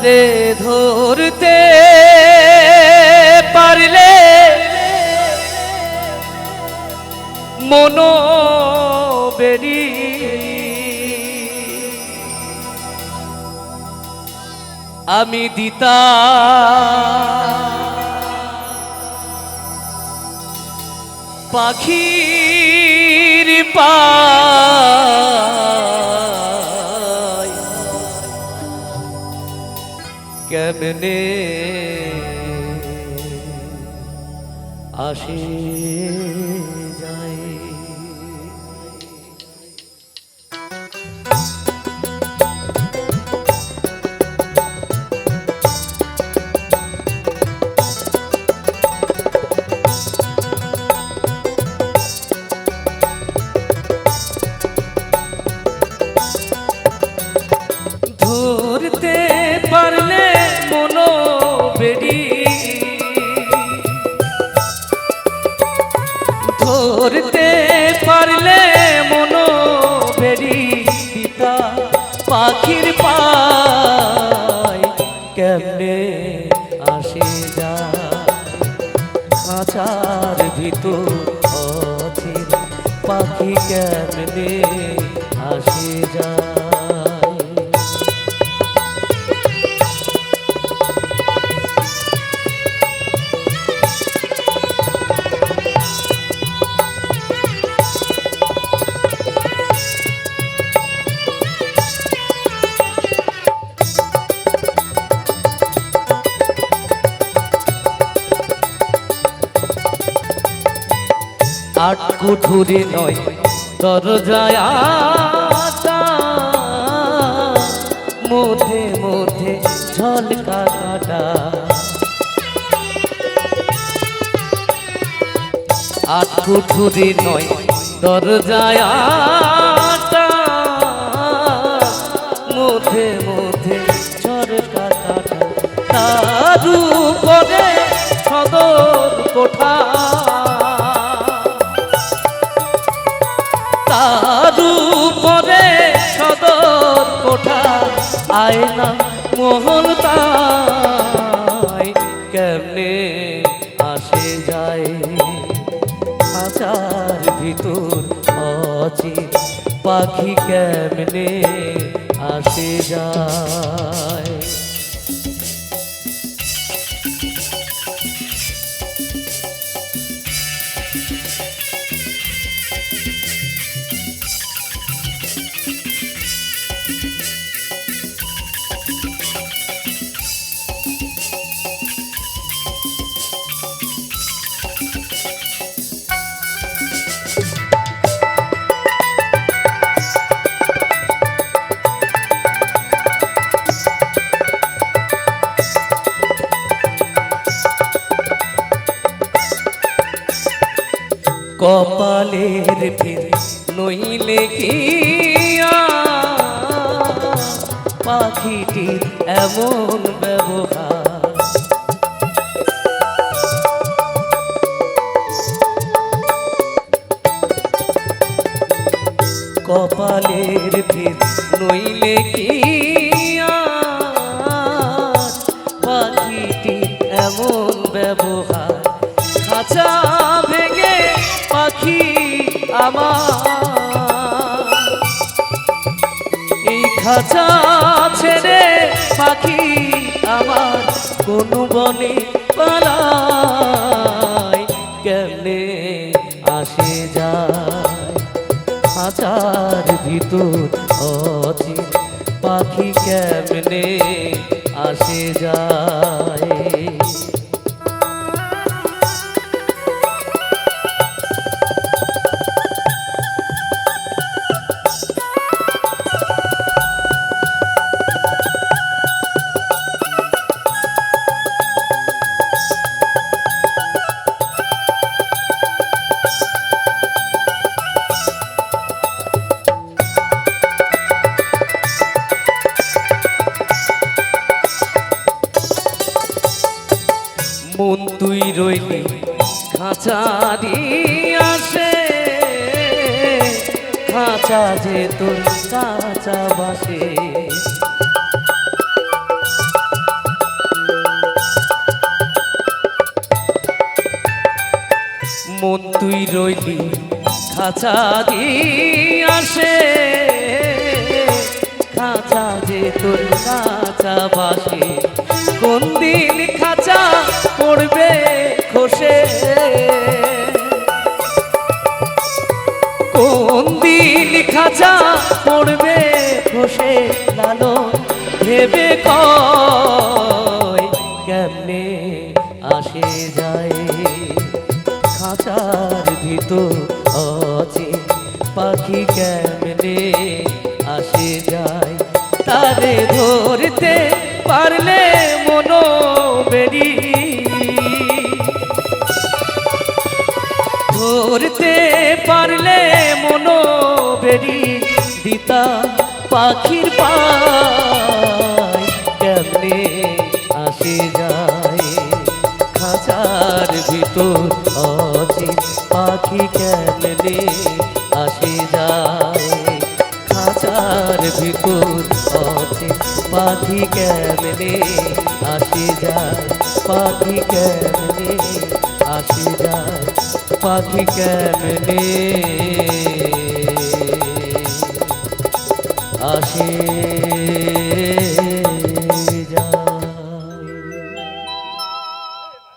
তারে ধরতে পারলে মনো বেরি। আমি দিতা পাখির পায় কেমনে আসে ধরতে পারলে মনো বেরি পিতা পাখির পায় কেমনে আসে যা? খাঁচার ভিতর পাখি কেমনে আসে যায় আট কুঠুরি নয়, দরজায় মধ্যে মধ্যে ঝলকা কাটা আট কুঠুরি নয় আটা মধ্যে মধ্যে ঝলকা কাটা তার সদর কোঠা। তার উপরে সদর কোঠা, আয়না মোহন তাই কেমনে আসে যায়? আচার ভিতর অচিত পাখি কেমনে আসে যায়? কপালের ফির নইলে গিয়া পাখিটি এমন ব্যবহার। কপালের ফির নইলে গিয়া খাঁচা ছেড়ে পাখি আমার, কোন বনে পালায় কেমনে আসে যায়? খাঁচার ভিতর অচি পাখি কেমনে আসে যায়? রইলি খাঁচারি আসে। খাঁচা যে তোর কাঁচা বাসে। মন তুই রইলি, খাঁচা আসে। খাঁচা যে তোর খাঁচা বাসে। কোন দিন খাঁচা পড়বে পড়বে খসে লালো। ভেবে কেমনে আসে যায়? খাঁচার ভিতর অচে পাখি কেমনে আসে যায়? তারে ধরতে পারলে মনো বেরি। ধরতে পারলে মনো বেরি। দিতা পাখির পায় কেমনে আসে যায়? খাঁচার ভিতর অচে পাখি কেমনে আসে যায়? খাঁচার ভিতর অচে পাখি কেমনে আসে যায়? পাখি কেমনে আসে যায়? পাখি কেমনে আসে।